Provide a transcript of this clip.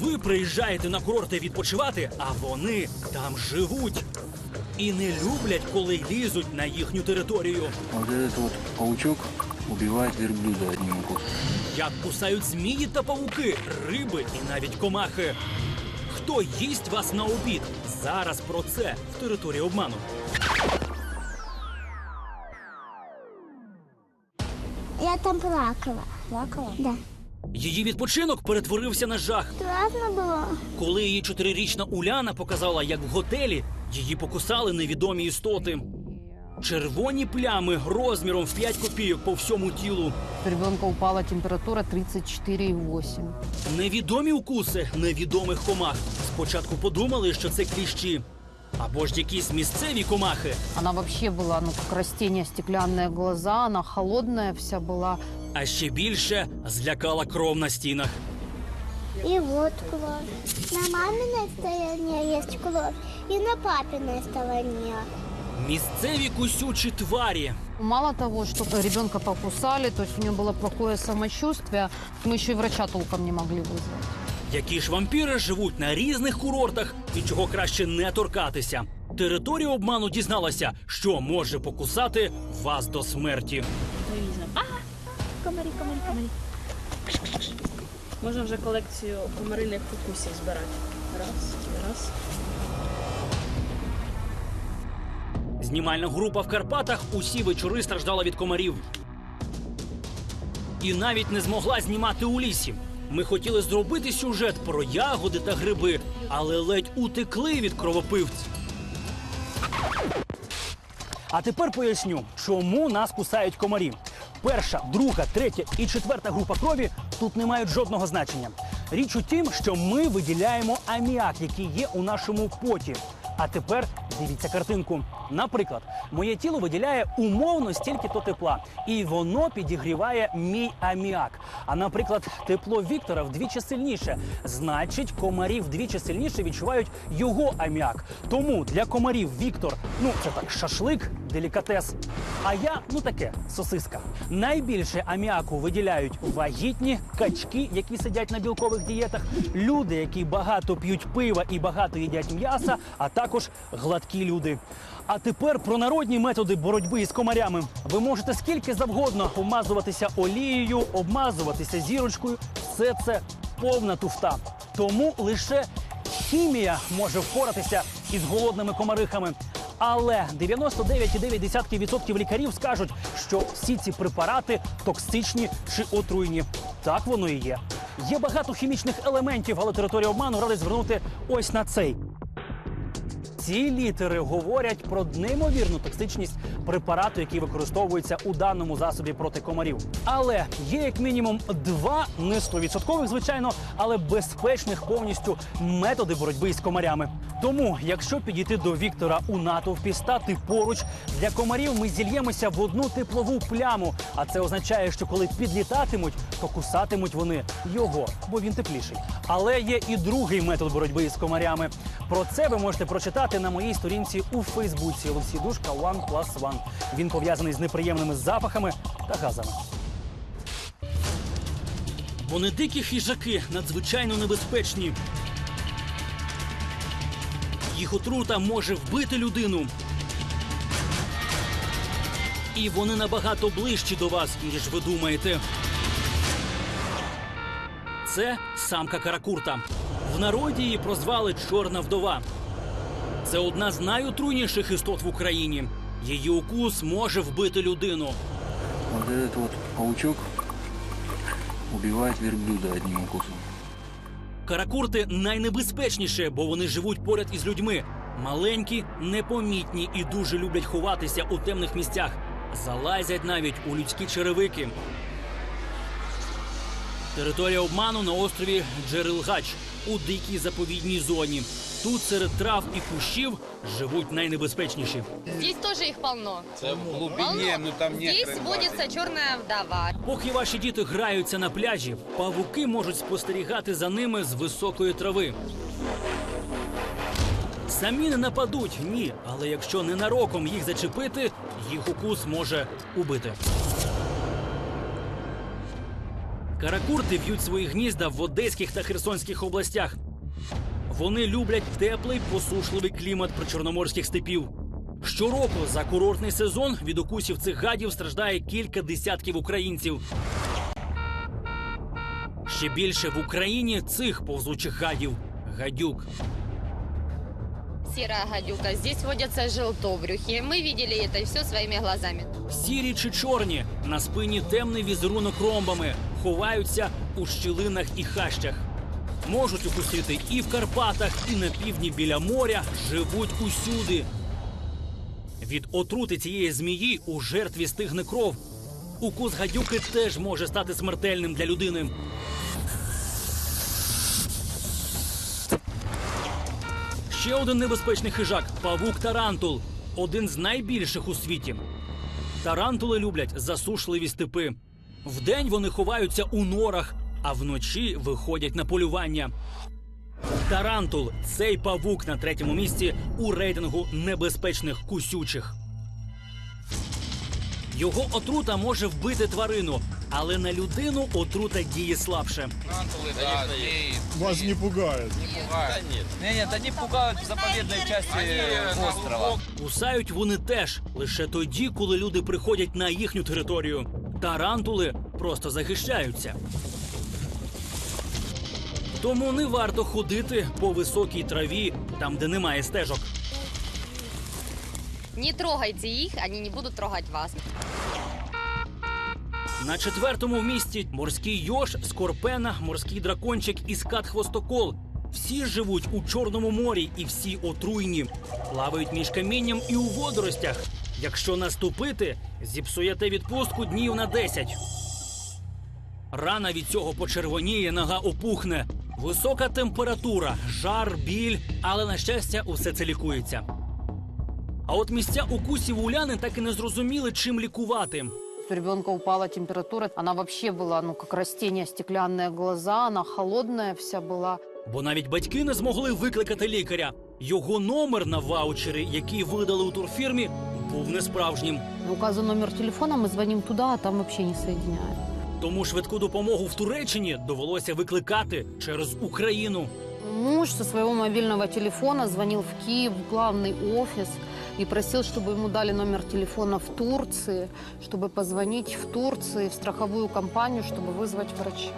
Ви приїжджаєте на курорти відпочивати, а вони там живуть. І не люблять, коли лізуть на їхню територію. Вот этот вот паучок убивает верблюда одним укусом. Як кусають змії та павуки, риби і навіть комахи. Хто їсть вас на обід? Зараз про це в території обману. Я там плакала. Плакала? Да. Її відпочинок перетворився на жах. Страшно було. Коли її чотирирічна Уляна показала, як в готелі її покусали невідомі істоти. Червоні плями розміром в 5 копійок по всьому тілу. У ребенка упала температура 34,8. Невідомі укуси невідомих комах. Спочатку подумали, що це кліщі. Або ж якісь місцеві комахи. Она вообще была, ну, как растение, стеклянные глаза, она холодная вся была. А ще більше злякала кров на стінах. И вот кровь. На маминой стороне есть кровь. И на папиной стороне. Місцеві кусючі тварі. Мало того, что ребенка покусали, то есть у нее было плохое самочувствие, мы еще и врача толком не могли вызвать. Які ж вампіри живуть на різних курортах і чого краще не торкатися. Територія обману дізналася, що може покусати вас до смерті. Комарі, комарі, комарі. Можна вже колекцію комариних укусів збирати. Раз, раз. Знімальна група в Карпатах усі вечори страждала від комарів. І навіть не змогла знімати у лісі. Ми хотіли зробити сюжет про ягоди та гриби, але ледь утекли від кровопивців. А тепер поясню, чому нас кусають комарі. Перша, друга, третя і четверта група крові тут не мають жодного значення. Річ у тім, що ми виділяємо аміак, який є у нашому поті. А тепер дивіться картинку. Наприклад, моє тіло виділяє умовно стільки-то тепла, і воно підігріває мій аміак. А наприклад, тепло Віктора вдвічі сильніше. Значить, комарі вдвічі сильніше відчувають його аміак. Тому для комарів Віктор, ну це так, шашлик, делікатес. А я ну таке сосиска. Найбільше аміаку виділяють вагітні качки, які сидять на білкових дієтах, люди, які багато п'ють пива і багато їдять м'яса, а також гладкі люди. А тепер про народні методи боротьби із комарями. Ви можете скільки завгодно обмазуватися олією, обмазуватися зірочкою. Все це повна туфта. Тому лише хімія може впоратися із голодними комарихами. Але 99,9% лікарів скажуть, що всі ці препарати токсичні чи отруйні. Так воно і є. Є багато хімічних елементів, але територія обману радить звернути ось на цей. Ці літери говорять про неймовірну токсичність препарату, який використовується у даному засобі проти комарів. Але є як мінімум два не 100%, звичайно, але безпечних повністю методи боротьби із комарями. Тому, якщо підійти до Віктора у натовпі, стати поруч для комарів, ми зільємося в одну теплову пляму. А це означає, що коли підлітатимуть, то кусатимуть вони його, бо він тепліший. Але є і другий метод боротьби із комарями. Про це ви можете прочитати на моїй сторінці у Фейсбуці Олексій Душка One Plus One. Він пов'язаний з неприємними запахами та газами. Вони дикі хижаки надзвичайно небезпечні. Їх отрута може вбити людину. І вони набагато ближчі до вас, ніж ви думаєте. Це самка каракурта. В народі її прозвали Чорна вдова. Це одна з найотруйніших істот в Україні. Її укус може вбити людину. Вот этот вот паучок убивает верблюда одним укусом. Каракурти найнебезпечніше, бо вони живуть поряд із людьми. Маленькі, непомітні і дуже люблять ховатися у темних місцях. Залазять навіть у людські черевики. Територія обману на острові Джерелгач у дикій заповідній зоні. Тут серед трав і кущів живуть найнебезпечніші. Здесь тоже их полно. Это в Полно. ну там нет. Здесь водится черная вдова. Поки ваші діти граються на пляжі, павуки можуть спостерігати за ними з високої трави. Самі не нападуть, ні. Але якщо ненароком їх зачепити, їх укус може убити. Каракурти в'ють свої гнізда в Одеських та Херсонських областях. Вони люблять теплий посушливий клімат причорноморських степів. Щороку за курортний сезон від укусів цих гадів страждає кілька десятків українців. Ще більше в Україні цих повзучих гадів гадюк. Серая гадюка. Здесь водятся желтобрюхи. Мы видели это все своими глазами. Сірі чи чорні на спині темний візерунок ромбами ховаються у щілинах і хащах. Можуть укусити і в Карпатах, і на півдні біля моря живуть усюди. Від отрути цієї змії у жертві стигне кров. Укус гадюки теж може стати смертельним для людини. Ще один небезпечний хижак павук Тарантул, один з найбільших у світі. Тарантули люблять засушливі степи. Вдень вони ховаються у норах, а вночі виходять на полювання. Тарантул цей павук на третьому місці у рейтингу небезпечних кусючих. Його отрута може вбити тварину, але на людину отрута діє слабше. Вас не пугает. Не, нет, они пугают в заповедной части острова. Кусають вони теж лише тоді, коли люди приходять на їхню територію. Тарантули просто захищаються. Тому не варто ходити по високій траві, там, де немає стежок. Не трогайте их, они не будут трогать вас. На четвертому місці морський йош, скорпена, морський дракончик і скат хвостокол. Всі живуть у Чорному морі і всі отруйні. Плавають між камінням і у водоростях. Якщо наступити, зіпсуєте відпустку днів на 10. Рана від цього почервоніє, нога опухне. Висока температура, жар, біль, але на щастя, усе це лікується. А от місця укусів уляни так і не зрозуміли, чим лікувати. У ребенка упала температура, она вообще была, ну, как растение, стеклянные глаза, она холодная вся была. Бо навіть батьки не змогли викликати лікаря. Його номер на ваучері, який видали у турфірмі, був несправжнім. Указан номер телефона, мы звоним туда, а там вообще не соединяют. Тому швидку допомогу в Туреччині довелося викликати через Україну. Муж со своего мобильного телефона звонил в Киев, в главный офис, и просил, чтобы ему дали номер телефона в Турции, чтобы позвонить в Турции, в страховую компанию, чтобы вызвать врача.